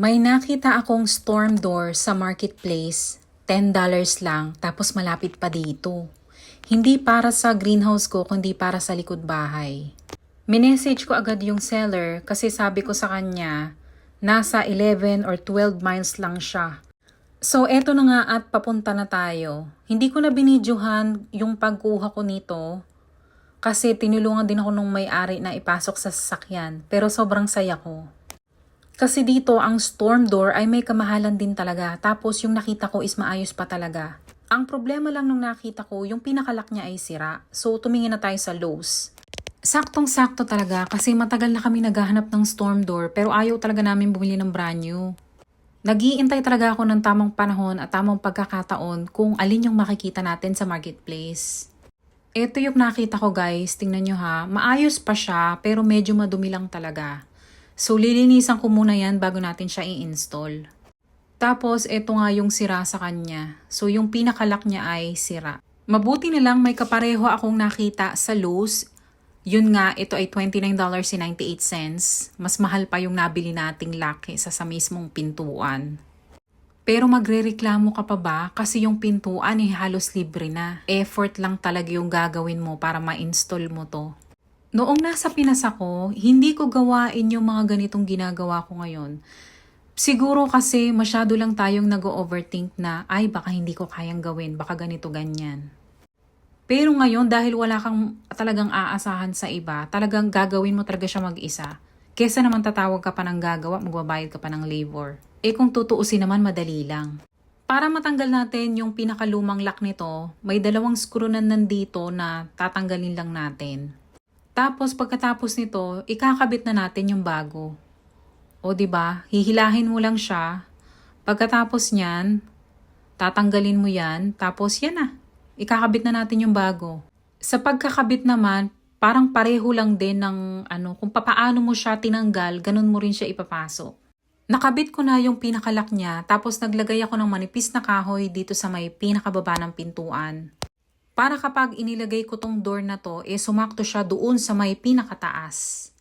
May nakita akong storm door sa marketplace. $10 lang, tapos malapit pa dito. Hindi para sa greenhouse ko, kundi para sa likod bahay. Minessage ko agad yung seller kasi sabi ko sa kanya, nasa 11 or 12 miles lang siya. So, eto na nga at papunta na tayo. Hindi ko na binidyohan yung pagkuha ko nito kasi tinulungan din ako nung may-ari na ipasok sa sasakyan. Pero sobrang saya ko. Kasi dito, ang storm door ay may kamahalan din talaga. Tapos yung nakita ko is maayos pa talaga. Ang problema lang nung nakita ko, yung pinakalak niya ay sira. So, tumingin na tayo sa Lowe's. Saktong-sakto talaga kasi matagal na kami naghahanap ng storm door pero ayaw talaga namin bumili ng brand new. Nagiintay talaga ako ng tamang panahon at tamang pagkakataon kung alin yung makikita natin sa marketplace. Ito yung nakita ko guys, tingnan nyo ha. Maayos pa siya pero medyo madumi lang talaga. So lilinisan ko muna yan bago natin siya i-install. Tapos ito nga yung sira sa kanya. So yung pinakalak niya ay sira. Mabuti na lang may kapareho akong nakita sa Lowe's. Yun nga, ito ay $29.98. Mas mahal pa yung nabili nating lock sa sa mismong pintuan. Pero magrereklamo ka pa ba kasi yung pintuan eh halos libre na. Effort lang talaga yung gagawin mo para ma-install mo to. Noong nasa Pinas ako, hindi ko gawain yung mga ganitong ginagawa ko ngayon. Siguro kasi masyado lang tayong nag-overthink na, ay baka hindi ko kayang gawin, baka ganito ganyan. Pero ngayon, dahil wala kang talagang aasahan sa iba, talagang gagawin mo talaga siya mag-isa. Kesa naman tatawag ka pa ng gagawa, magbabayad ka pa ng labor. Eh kung tutuusin naman, madali lang. Para matanggal natin yung pinakalumang lock nito, may dalawang screw na nandito na tatanggalin lang natin. Tapos pagkatapos nito, ikakabit na natin yung bago. O 'di ba? Hihilahin mo lang siya. Pagkatapos niyan, tatanggalin mo 'yan, tapos 'yan na. Ikakabit na natin yung bago. Sa pagkakabit naman, parang pareho lang din ng ano, kung papaano mo siya tinanggal, ganun mo rin siya ipapasok. Nakabit ko na yung pinakalak niya, tapos naglagay ako ng manipis na kahoy dito sa may pinakababa ng pintuan. Para kapag inilagay ko tong door na to, eh sumakto siya doon sa may pinakataas.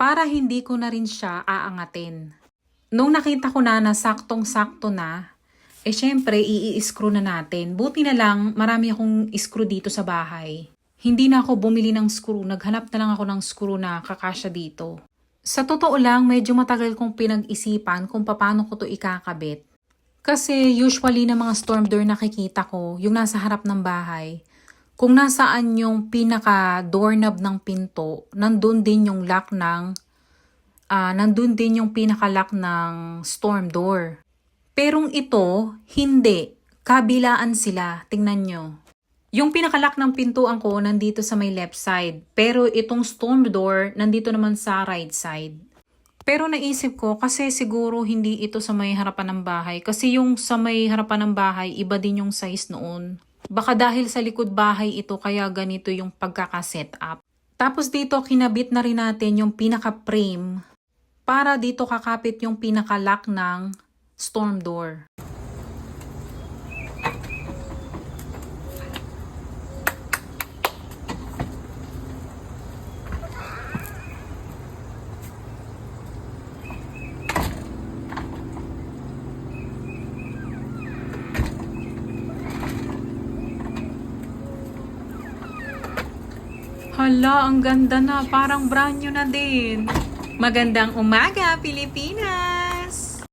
Para hindi ko na rin siya aangatin. Nung nakita ko na na saktong-sakto na, eh syempre i-screw na natin. Buti na lang marami akong screw dito sa bahay. Hindi na ako bumili ng screw, naghanap na lang ako ng screw na kakasya dito. Sa totoo lang, medyo matagal kong pinag-isipan kung paano ko to ikakabit. Kasi usually na mga storm door nakikita ko, yung nasa harap ng bahay, kung nasaan yung pinaka doorknob ng pinto, nandun din yung lock ng ah nandun din yung pinaka lock ng storm door. Perong ito, hindi. Kabilaan sila. Tingnan nyo. Yung pinakalock ng pintuan ko nandito sa may left side. Pero itong storm door nandito naman sa right side. Pero naisip ko kasi siguro hindi ito sa may harapan ng bahay. Kasi yung sa may harapan ng bahay, iba din yung size noon. Baka dahil sa likod bahay ito kaya ganito yung pagkakaset up. Tapos dito kinabit na rin natin yung pinaka-frame para dito kakapit yung pinaka-lock ng storm door. Hala, ang ganda na. Parang brand new na din. Magandang umaga, Pilipinas!